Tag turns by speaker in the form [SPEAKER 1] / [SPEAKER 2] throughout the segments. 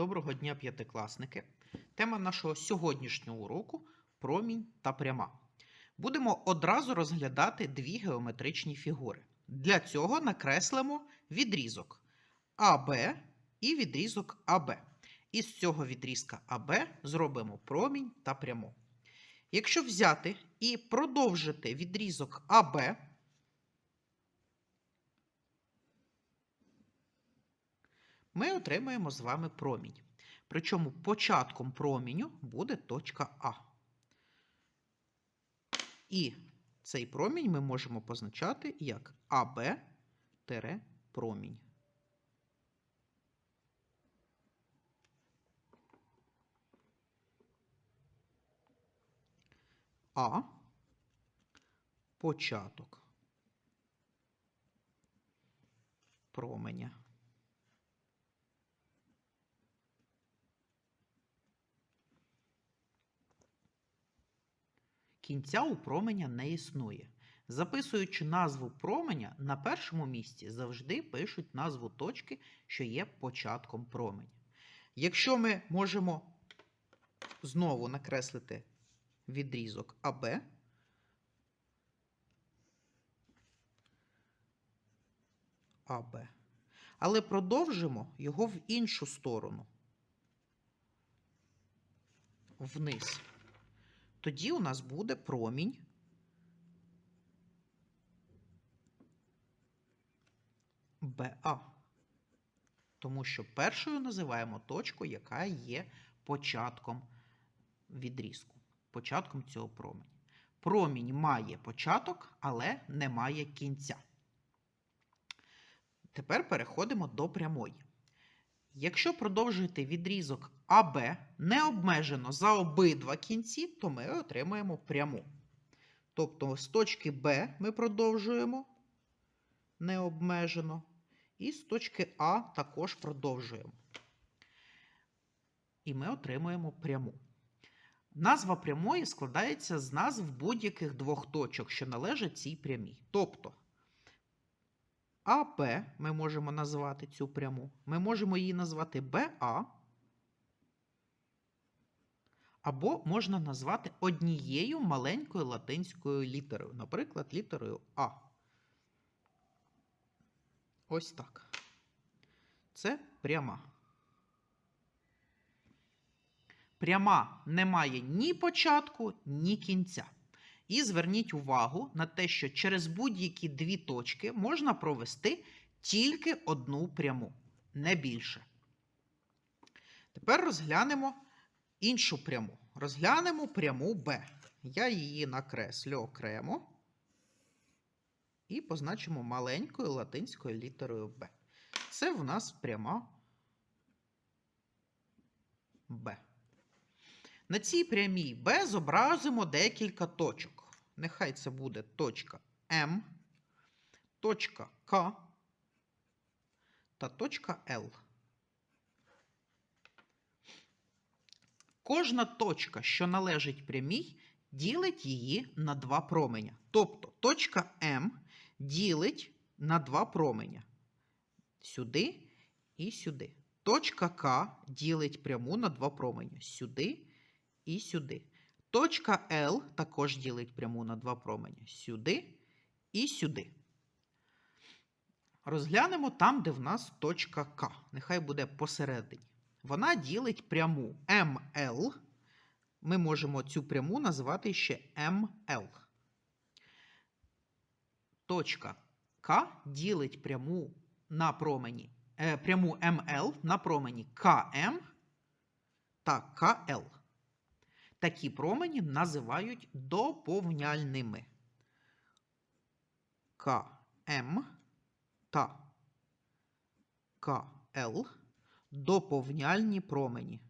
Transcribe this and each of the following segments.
[SPEAKER 1] Доброго дня, п'ятикласники. Тема нашого сьогоднішнього уроку промінь та пряма. Будемо одразу розглядати дві геометричні фігури. Для цього накреслимо відрізок АБ і відрізок АБ. Із цього відрізка АБ зробимо промінь та пряму. Якщо взяти і продовжити відрізок АБ, ми отримаємо з вами промінь. Причому початком проміню буде точка А. І цей промінь ми можемо позначати як АБ-промінь. А початок променя. Кінця у променя не існує. Записуючи назву променя, на першому місці завжди пишуть назву точки, що є початком променя. Якщо ми можемо знову накреслити відрізок АБ, АБ, але продовжимо його в іншу сторону, вниз тоді у нас буде промінь БА. Тому що першою називаємо точку, яка є початком відрізку, початком цього променя. Промінь має початок, але не має кінця. Тепер переходимо до прямої. Якщо продовжуєте відрізок АБ необмежено за обидва кінці, то ми отримаємо пряму. Тобто з точки Б ми продовжуємо необмежено, і з точки А також продовжуємо. І ми отримуємо пряму. Назва прямої складається з назв будь-яких двох точок, що належать цій прямій. Тобто АБ ми можемо назвати цю пряму. Ми можемо її назвати БА. Або можна назвати однією маленькою латинською літерою, наприклад, літерою А. Ось так. Це пряма. Пряма не має ні початку, ні кінця. І зверніть увагу на те, що через будь-які дві точки можна провести тільки одну пряму, не більше. Тепер розглянемо іншу пряму. Розглянемо пряму Б. Я її накреслю окремо і позначимо маленькою латинською літерою Б. Це в нас пряма Б. На цій прямій Б зобразимо декілька точок. Нехай це буде точка М, точка К та точка Л. Кожна точка, що належить прямій, ділить її на два променя. Тобто точка М ділить на два променя. Сюди і сюди. Точка К ділить пряму на два променя. Сюди і сюди. Точка L також ділить пряму на два променя. Сюди і сюди. Розглянемо там, де в нас точка К. Нехай буде посередині. Вона ділить пряму ML. Ми можемо цю пряму назвати ще ML. Точка К ділить пряму на промені, е, пряму ML на промені КМ та КЛ. Такі промені називають доповняльними. КМ та КЛ доповняльні промені.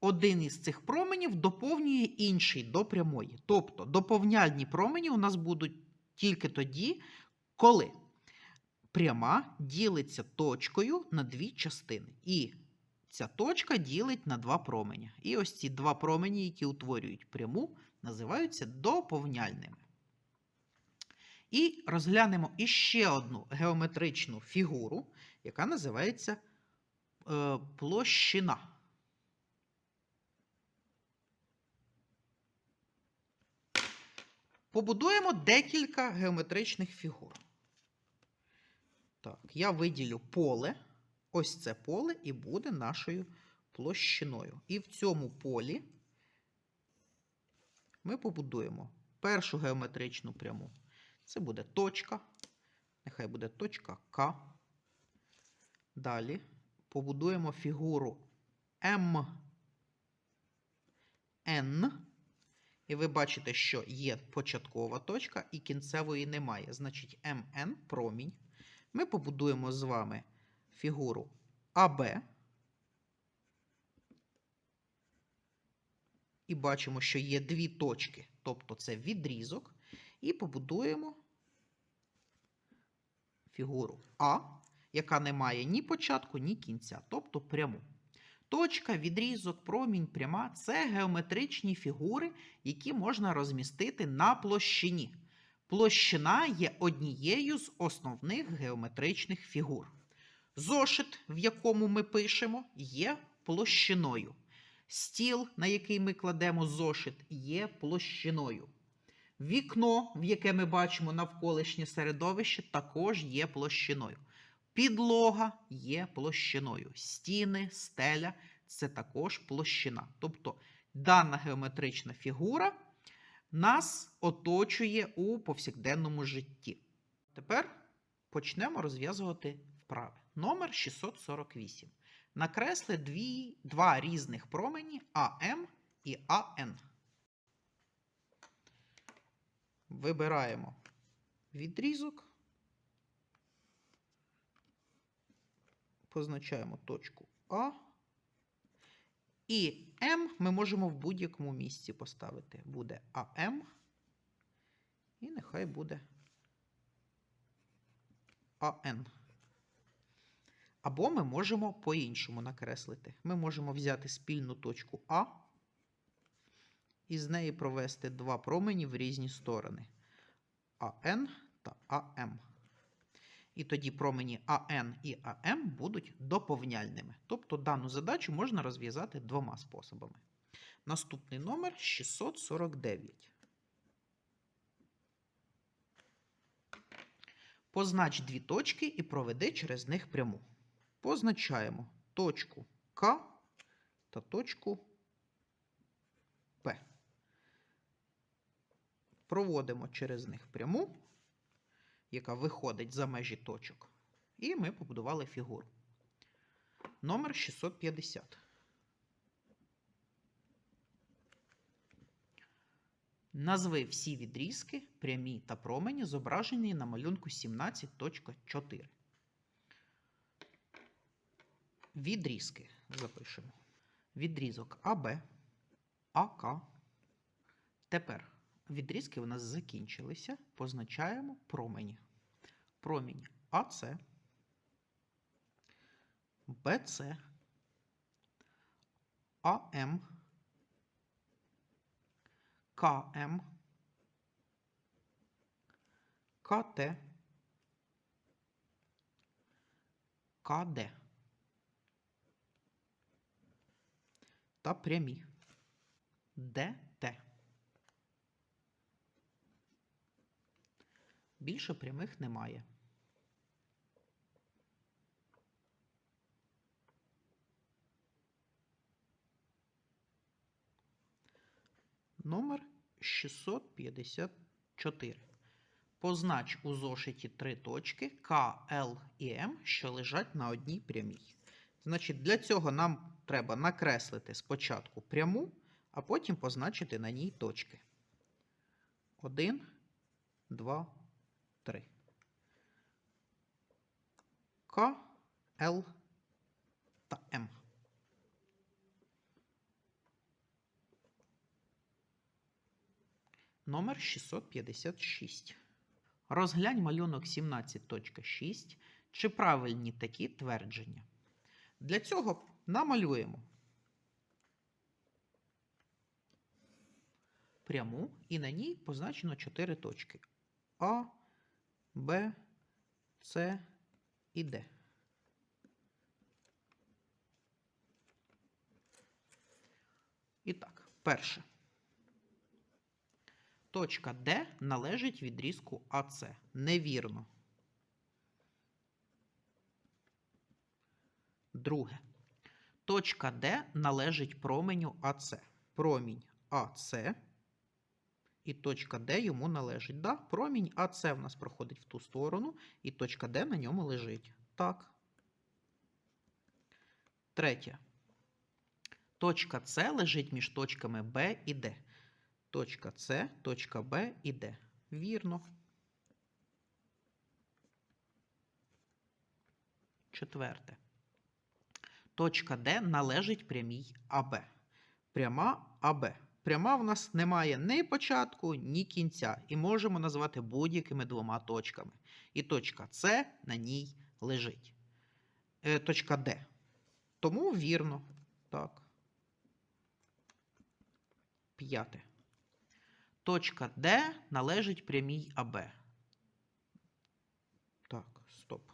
[SPEAKER 1] Один із цих променів доповнює інший до прямої. Тобто доповняльні промені у нас будуть тільки тоді, коли пряма ділиться точкою на дві частини. І ця точка ділить на два променя. І ось ці два промені, які утворюють пряму, називаються доповняльними. І розглянемо іще одну геометричну фігуру, яка називається е, площина. Побудуємо декілька геометричних фігур. Так, я виділю поле. Ось це поле і буде нашою площиною. І в цьому полі ми побудуємо першу геометричну пряму. Це буде точка. Нехай буде точка К. Далі побудуємо фігуру МН. І ви бачите, що є початкова точка і кінцевої немає. Значить, МН промінь. Ми побудуємо з вами фігуру АБ. І бачимо, що є дві точки, тобто це відрізок. І побудуємо фігуру А, яка не має ні початку, ні кінця, тобто пряму. Точка, відрізок, промінь, пряма це геометричні фігури, які можна розмістити на площині. Площина є однією з основних геометричних фігур. Зошит, в якому ми пишемо, є площиною. Стіл, на який ми кладемо зошит, є площиною. Вікно, в яке ми бачимо навколишнє середовище, також є площиною. Підлога є площиною. Стіни, стеля це також площина. Тобто дана геометрична фігура нас оточує у повсякденному житті. Тепер почнемо розв'язувати вправи. Номер 648. Накресли дві, два різних промені АМ і АН. Вибираємо відрізок. Позначаємо точку А. І М ми можемо в будь-якому місці поставити. Буде АМ. І нехай буде АН. Або ми можемо по-іншому накреслити. Ми можемо взяти спільну точку А і з неї провести два промені в різні сторони АН та АМ. І тоді промені АН і АМ будуть доповняльними. Тобто дану задачу можна розв'язати двома способами. Наступний номер 649. Познач дві точки і проведи через них пряму. Позначаємо точку К та точку П. Проводимо через них пряму, яка виходить за межі точок. І ми побудували фігуру. Номер 650. Назви всі відрізки, прямі та промені, зображені на малюнку 17.4. Відрізки запишемо. Відрізок АБ, АК. Тепер відрізки у нас закінчилися. Позначаємо промені. Промінь АЦ, БЦ, АМ, КМ, КТ, КД. Та прямі. ДТ. Більше прямих немає. Номер 654. Познач у зошиті три точки К, Л і М, що лежать на одній прямій. Значить, для цього нам треба накреслити спочатку пряму, а потім позначити на ній точки. Один, два, три. К, Л та М. Номер 656. Розглянь малюнок 17.6. Чи правильні такі твердження? Для цього намалюємо пряму, і на ній позначено 4 точки. А, Б, С і Д. І так, перше. Точка Д належить відрізку АС. Невірно. Друге. Точка Д належить променю АС. Промінь АС. І точка Д йому належить. Да? Промінь АС в нас проходить в ту сторону, і точка Д на ньому лежить. Так. Третє. Точка С лежить між точками Б і Д. Точка С, точка Б і Д. Вірно. Четверте. Точка Д належить прямій АБ. Пряма АБ. Пряма в нас немає ні початку, ні кінця. І можемо назвати будь-якими двома точками. І точка С на ній лежить. Е, точка Д. Тому вірно. Так. П'яте. Точка Д належить прямій АБ. Так, стоп.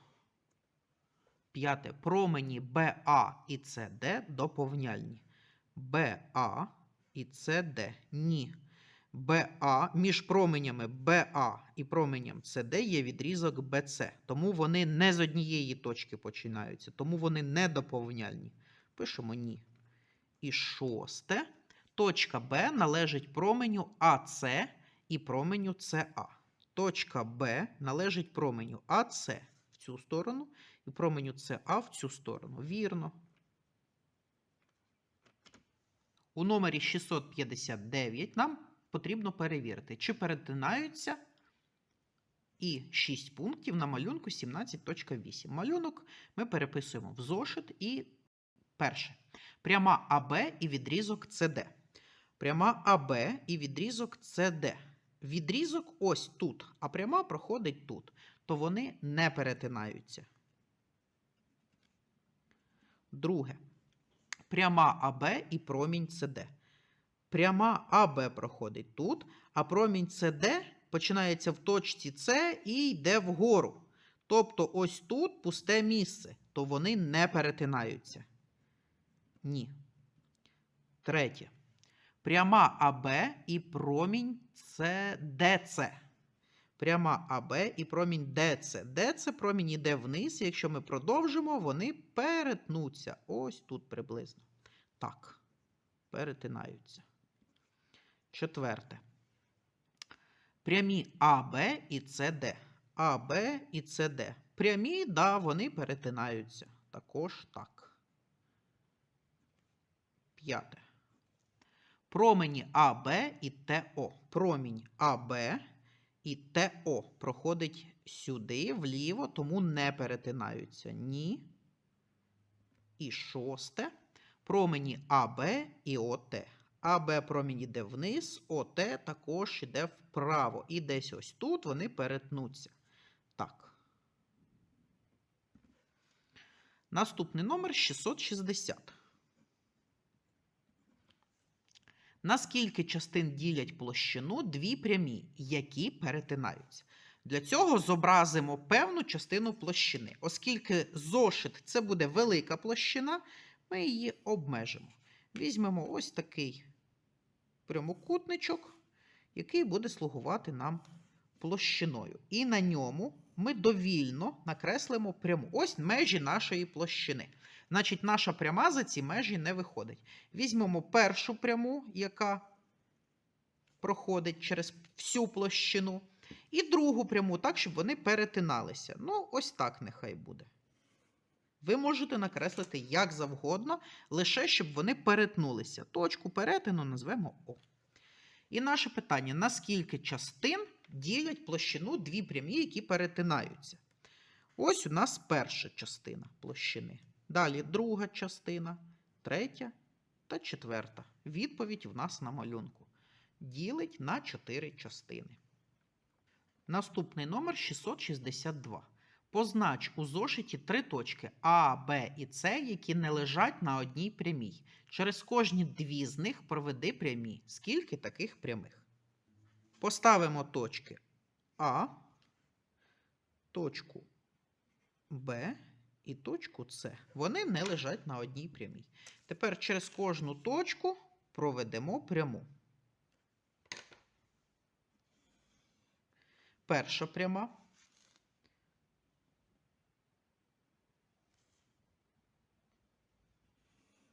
[SPEAKER 1] П'яте. Промені БА і СД доповняльні. БА і СД. Ні. БА між променями БА і променем СД є відрізок БЦ. Тому вони не з однієї точки починаються. Тому вони не доповняльні. Пишемо ні. І шосте. Точка Б належить променю АС і променю СА. Точка Б належить променю АС в цю сторону і променю СА в цю сторону. Вірно. У номері 659 нам потрібно перевірити, чи перетинаються і 6 пунктів на малюнку 17.8. Малюнок ми переписуємо в зошит і перше. Пряма АБ і відрізок СД. Пряма АБ і відрізок СД. Відрізок ось тут, а пряма проходить тут. То вони не перетинаються. Друге. Пряма АБ і промінь СД. Пряма АБ проходить тут, а промінь СД починається в точці С і йде вгору. Тобто ось тут пусте місце, то вони не перетинаються. Ні. Третє. Пряма АБ і промінь ДЦ. Пряма АБ і промінь ДЦ. ДЦ промінь йде вниз, і якщо ми продовжимо, вони перетнуться. Ось тут приблизно. Так. Перетинаються. Четверте. Прямі АБ і СД. АБ і СД. Прямі, да, вони перетинаються. Також так. П'яте. Промені АБ і ТО. Промінь АБ і ТО проходить сюди, вліво, тому не перетинаються. Ні. І шосте. Промені АБ і ОТ. АБ промінь йде вниз, ОТ також йде вправо. І десь ось тут вони перетнуться. Так. Наступний номер 660. На скільки частин ділять площину дві прямі, які перетинаються? Для цього зобразимо певну частину площини. Оскільки зошит це буде велика площина, ми її обмежимо. Візьмемо ось такий прямокутничок, який буде слугувати нам площиною. І на ньому ми довільно накреслимо пряму. Ось межі нашої площини. Значить, наша пряма за ці межі не виходить. Візьмемо першу пряму, яка проходить через всю площину. І другу пряму, так, щоб вони перетиналися. Ну, ось так нехай буде. Ви можете накреслити як завгодно, лише щоб вони перетнулися. Точку перетину назвемо О. І наше питання: на скільки частин ділять площину дві прямі, які перетинаються? Ось у нас перша частина площини. Далі друга частина, третя та четверта. Відповідь в нас на малюнку. Ділить на 4 частини. Наступний номер 662. Познач у зошиті три точки А, Б і С, які не лежать на одній прямій. Через кожні дві з них проведи прямі. Скільки таких прямих? Поставимо точки А, точку Б і точку С. Вони не лежать на одній прямій. Тепер через кожну точку проведемо пряму. Перша пряма.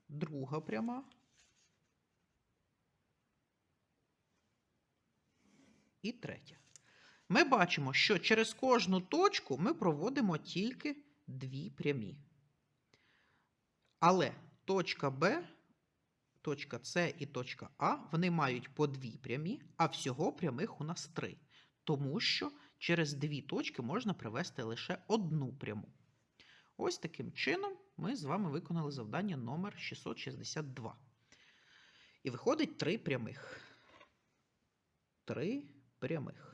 [SPEAKER 1] Друга пряма. І третя. Ми бачимо, що через кожну точку ми проводимо тільки дві прямі. Але точка Б, точка С і точка А вони мають по дві прямі, а всього прямих у нас три. Тому що через дві точки можна привести лише одну пряму. Ось таким чином ми з вами виконали завдання номер 662. І виходить три прямих. Три прямих.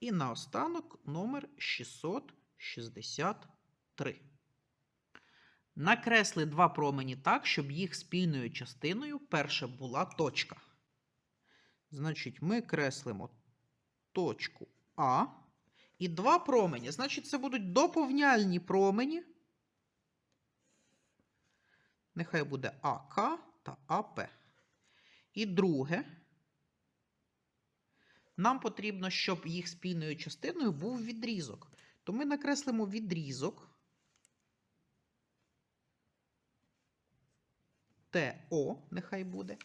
[SPEAKER 1] І наостанок номер 663. Накресли два промені так, щоб їх спільною частиною перша була точка. Значить, ми креслимо точку А. І два промені. Значить, це будуть доповняльні промені. Нехай буде АК та АП. І друге. Нам потрібно, щоб їх спільною частиною був відрізок. То ми накреслимо відрізок ТО, нехай буде,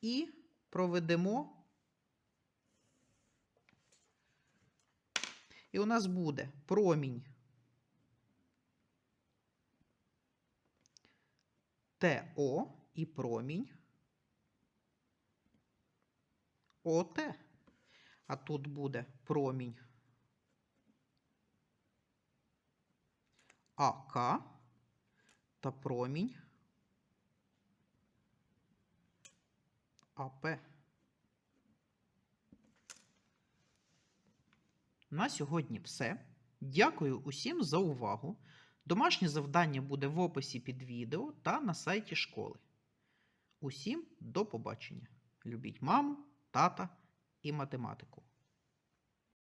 [SPEAKER 1] і проведемо. І у нас буде промінь ТО і промінь ОТ. А тут буде промінь АК та промінь АП. На сьогодні все. Дякую усім за увагу. Домашнє завдання буде в описі під відео та на сайті школи. Усім до побачення. Любіть маму, тата і математику.